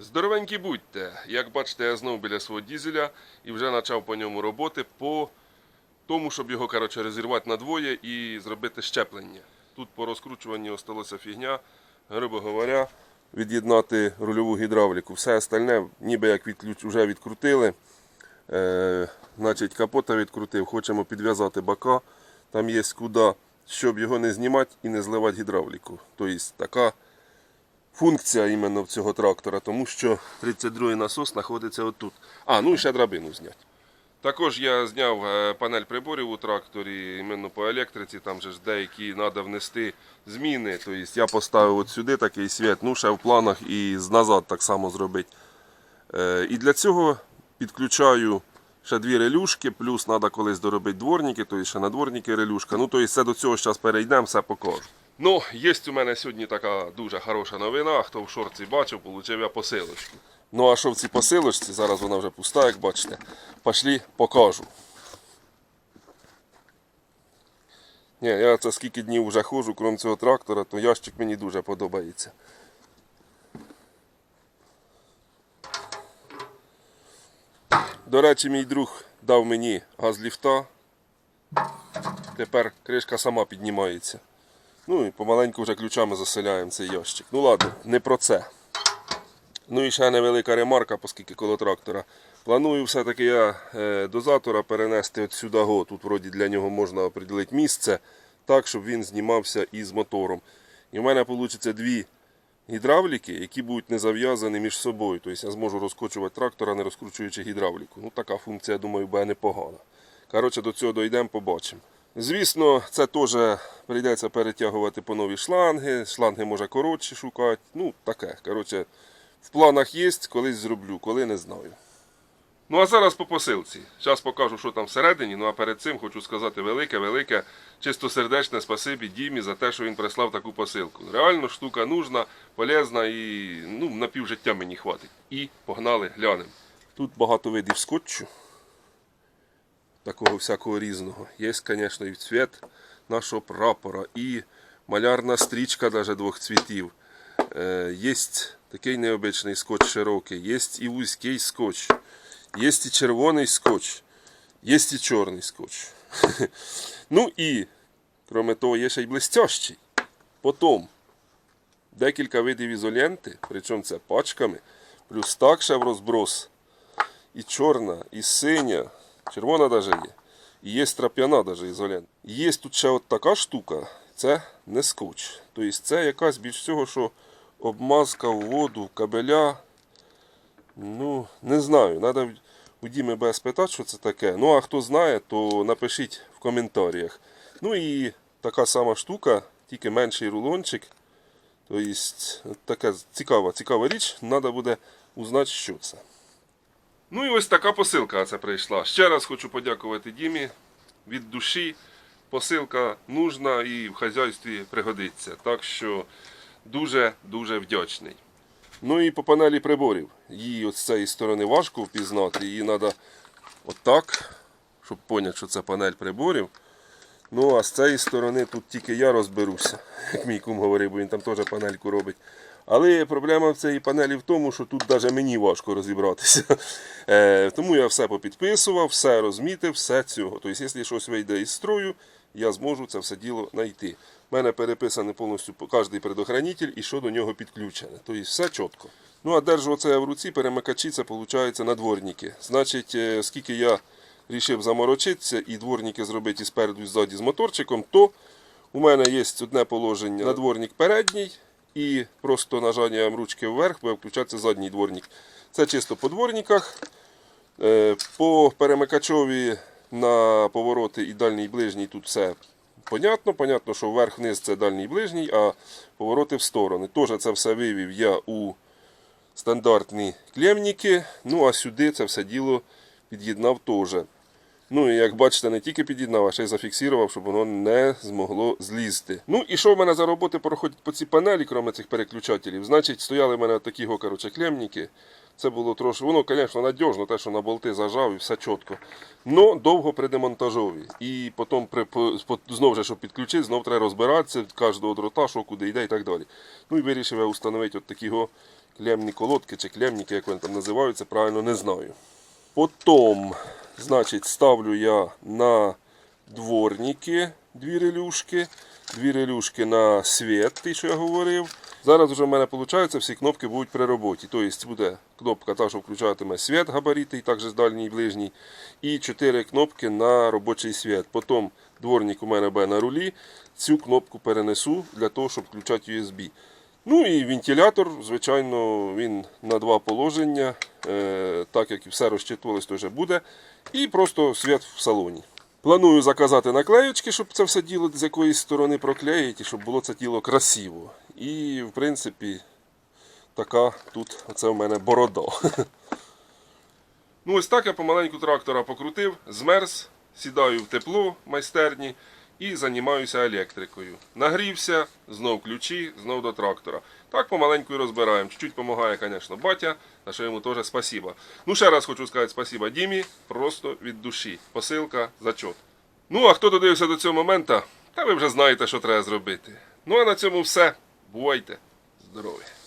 Здоровенькі будьте. Як бачите, я знову біля свого дізеля і вже почав по ньому роботи по тому, щоб його коротше, розірвати на двоє і зробити щеплення. Тут по розкручуванні осталося фігня, грубо говоря, від'єднати рульову гідравліку. Все остальне ніби як відключ... вже відкрутили. Е, значить, капота відкрутив, хочемо підв'язати бока. Там є куди, щоб його не знімати і не зливати гідравліку. Тобто така функція іменно цього трактора, тому що 32-й насос знаходиться отут. А, ну і ще драбину зняти. Також я зняв е, панель приборів у тракторі, іменно по електриці, там же ж деякі треба внести зміни. Тобто я поставив от сюди такий світ, ну ще в планах і назад так само зробити. Е, І для цього підключаю ще дві релюшки, плюс треба колись доробити дворники, тобто ще на дворники релюшка. Ну, тобто все до цього зараз перейдемо, все покажу. Ну, є у мене сьогодні така дуже хороша новина. Хто в шорці бачив, отримав я посилочку. Ну а що в цій посилочці? Зараз вона вже пуста, як бачите. Пошлі покажу. Ні, я це скільки днів вже ходжу, крім цього трактора, то ящик мені дуже подобається. До речі, мій друг дав мені газ ліфта. Тепер кришка сама піднімається. Ну і помаленьку вже ключами заселяємо цей ящик. Ну ладно, не про це. Ну і ще невелика ремарка, оскільки коло трактора. Планую все-таки я е, дозатора перенести от сюди. Го. Тут вроді для нього можна определити місце так, щоб він знімався із мотором. І в мене вийде дві гідравліки, які будуть не зав'язані між собою. Тобто я зможу розкочувати трактора, не розкручуючи гідравліку. Ну така функція, думаю, буде непогана. Коротше, до цього дійдемо, побачимо. Звісно, це теж прийдеться перетягувати по нові шланги. Шланги може коротші шукати. Ну, таке. Коротше, в планах є, колись зроблю, коли не знаю. Ну а зараз по посилці. Зараз покажу, що там всередині. Ну а перед цим хочу сказати велике, велике, чистосердечне спасибі Дімі за те, що він прислав таку посилку. Реально штука нужна, полезна і ну, на півжиття мені хватить. І погнали, глянемо. Тут багато видів скотчу. Такого всякого різного. Є, звісно, і цвіт нашого прапора, і малярна стрічка даже двох цвітів. Е, Є такий необичний скотч широкий, є і вузький скотч, є і червоний скотч, є і чорний скотч. Ну і, крім того, є ще й блестящий. Потім декілька видів ізоленти, причому це пачками, плюс так ще в розброс. І чорна, і синя, червона навіть є. Є трап'яна навіть ізолент. Є тут ще от така штука, це не скотч. Тобто це якась більш всього, що обмазка в воду, кабеля. Ну, не знаю. Треба у Діми буде спитати, що це таке. Ну, а хто знає, то напишіть в коментарях. Ну і така сама штука, тільки менший рулончик. Тобто, така цікава, цікава річ, треба буде узнати, що це. Ну і ось така посилка це прийшла. Ще раз хочу подякувати Дімі від душі. Посилка нужна і в хазяйстві пригодиться. Так що дуже-дуже вдячний. Ну і по панелі приборів. Її от з цієї сторони важко впізнати. Її треба отак, щоб зрозуміти, що це панель приборів. Ну а з цієї сторони тут тільки я розберуся, як мій кум говорив, бо він там теж панельку робить. Але проблема в цій панелі в тому, що тут навіть мені важко розібратися. Е, тому я все попідписував, все розмітив, все цього. Тобто, якщо щось вийде із строю, я зможу це все діло знайти. У мене переписаний повністю кожен предохранитель і що до нього підключене. Тобто все чітко. Ну а держу оце в руці, перемикачі, це виходить надворники. Значить, е, скільки я рішив заморочитися і дворники зробити спереду і ззаді з моторчиком, то у мене є одне положення надворник передній і просто нажанням ручки вверх буде включатися задній дворник. Це чисто по дворниках. Е, По перемикачові на повороти і дальній і ближній тут все понятно. Понятно, що вверх-вниз це дальній і ближній, а повороти в сторони. Теж це все вивів я у стандартні клемніки. Ну а сюди це все діло під'єднав теж. Ну і як бачите, не тільки під'єднав, а ще й зафіксував, щоб воно не змогло злізти. Ну і що в мене за роботи проходять по цій панелі, крім цих переключателів? Значить, стояли в мене такі го, клемніки. Це було трошки, воно, звісно, надіжно, те, що на болти зажав і все чітко. Но довго при демонтажові. І потім при, знов же, щоб підключити, знов треба розбиратися від кожного дрота, що куди йде і так далі. Ну і вирішив я встановити от такі клемні колодки чи клемніки, як вони там називаються, правильно не знаю. Потім, значить, ставлю я на дворники дві релюшки, дві релюшки на світ, ті, що я говорив. Зараз вже в мене виходить, всі кнопки будуть при роботі. Тобто буде кнопка та, що включатиме світ габаритний, також дальній і ближній. І чотири кнопки на робочий світ. Потім дворник у мене буде на рулі. Цю кнопку перенесу для того, щоб включати USB. Ну і вентилятор, звичайно, він на два положення, так як все розчитувалось, то вже буде. І просто світ в салоні. Планую заказати наклеючки, щоб це все діло з якоїсь сторони проклеїти, щоб було це діло красиво. І, в принципі, така тут оце в мене борода. Ну, ось так я помаленьку трактора покрутив, змерз, сідаю в тепло майстерні і займаюся електрикою. Нагрівся, знов ключі, знов до трактора. Так помаленьку і розбираємо. Чуть-чуть допомагає, звісно, батя, за що йому теж спасіба. Ну, ще раз хочу сказати спасіба Дімі, просто від душі. Посилка, зачот. Ну, а хто додивився до цього моменту, та ви вже знаєте, що треба зробити. Ну а на цьому все. Бувайте здорові!